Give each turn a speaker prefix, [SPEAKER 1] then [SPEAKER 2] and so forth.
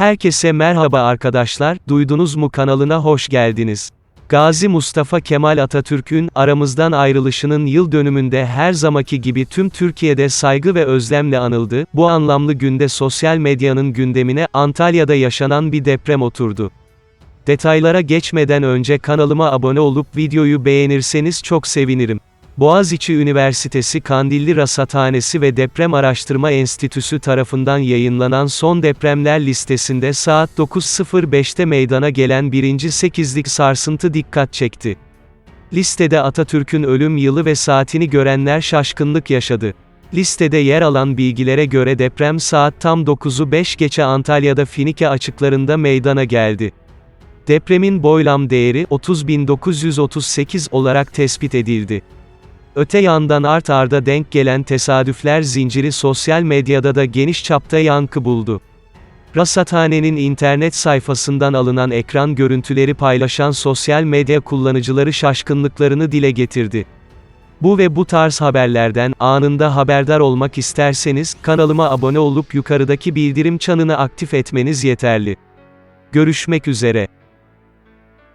[SPEAKER 1] Herkese merhaba arkadaşlar, duydunuz mu kanalına hoş geldiniz. Gazi Mustafa Kemal Atatürk'ün aramızdan ayrılışının yıl dönümünde her zamaki gibi tüm Türkiye'de saygı ve özlemle anıldı. Bu anlamlı günde sosyal medyanın gündemine Antalya'da yaşanan bir deprem oturdu. Detaylara geçmeden önce kanalıma abone olup videoyu beğenirseniz çok sevinirim. Boğaziçi Üniversitesi Kandilli Rasathanesi ve Deprem Araştırma Enstitüsü tarafından yayınlanan son depremler listesinde saat 9.05'te meydana gelen birinci sekizlik sarsıntı dikkat çekti. Listede Atatürk'ün ölüm yılı ve saatini görenler şaşkınlık yaşadı. Listede yer alan bilgilere göre deprem saat tam 9'u 5 geçe Antalya'da Finike açıklarında meydana geldi. Depremin boylam değeri 30.938 olarak tespit edildi. Öte yandan art arda denk gelen tesadüfler zinciri sosyal medyada da geniş çapta yankı buldu. Rasathanenin internet sayfasından alınan ekran görüntüleri paylaşan sosyal medya kullanıcıları şaşkınlıklarını dile getirdi. Bu ve bu tarz haberlerden anında haberdar olmak isterseniz kanalıma abone olup yukarıdaki bildirim çanını aktif etmeniz yeterli. Görüşmek üzere.